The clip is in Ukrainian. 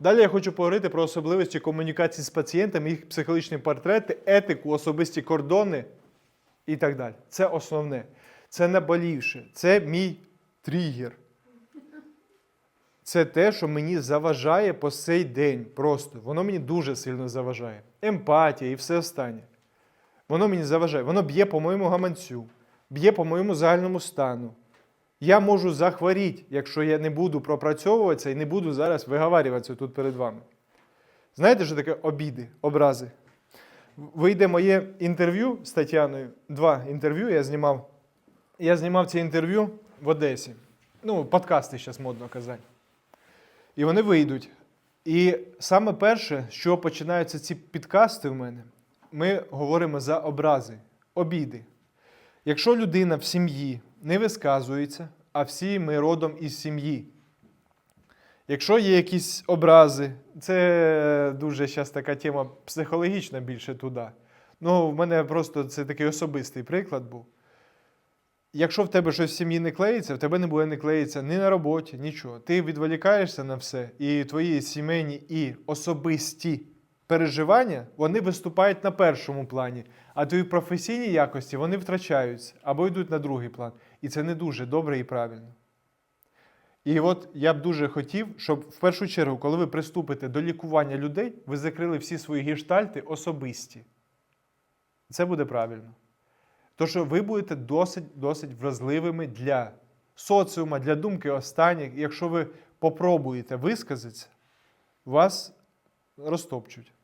Далі я хочу поговорити про особливості комунікації з пацієнтами, їх психологічні портрети, етику, особисті кордони і так далі. Це основне. Це наболівше. Це мій тригер. Це те, що мені заважає по сей день. Просто воно мені дуже сильно заважає. Емпатія і все останнє. Воно мені заважає. Воно б'є по моєму гаманцю, б'є по моєму загальному стану. Я можу захворіти, якщо я не буду пропрацьовуватися і не буду зараз виговарюватися тут перед вами. Знаєте, що таке обіди, образи? Вийде моє інтерв'ю з Тетяною. Два інтерв'ю я знімав. Я знімав це інтерв'ю в Одесі. Ну, подкасти зараз модно казати. І вони вийдуть. І саме перше, чого починаються ці підкасти в мене, ми говоримо за образи, обіди. Якщо людина в сім'ї не висказується, а всі ми родом із сім'ї. Якщо є якісь образи, це дуже зараз така тема психологічна більше туди. Ну, в мене просто це такий особистий приклад був. Якщо в тебе щось в сім'ї не клеїться, в тебе не буде не клеїться ні на роботі, нічого. Ти відволікаєшся на все, і твої сімейні і особисті переживання вони виступають на першому плані, а твої професійні якості вони втрачаються або йдуть на другий план. І це не дуже добре і правильно. І от я б дуже хотів, щоб в першу чергу, коли ви приступите до лікування людей, ви закрили всі свої гештальти особисті. Це буде правильно. То, що ви будете досить, досить вразливими для соціума, для думки останніх. Якщо ви попробуєте висказатися, вас розтопчуть.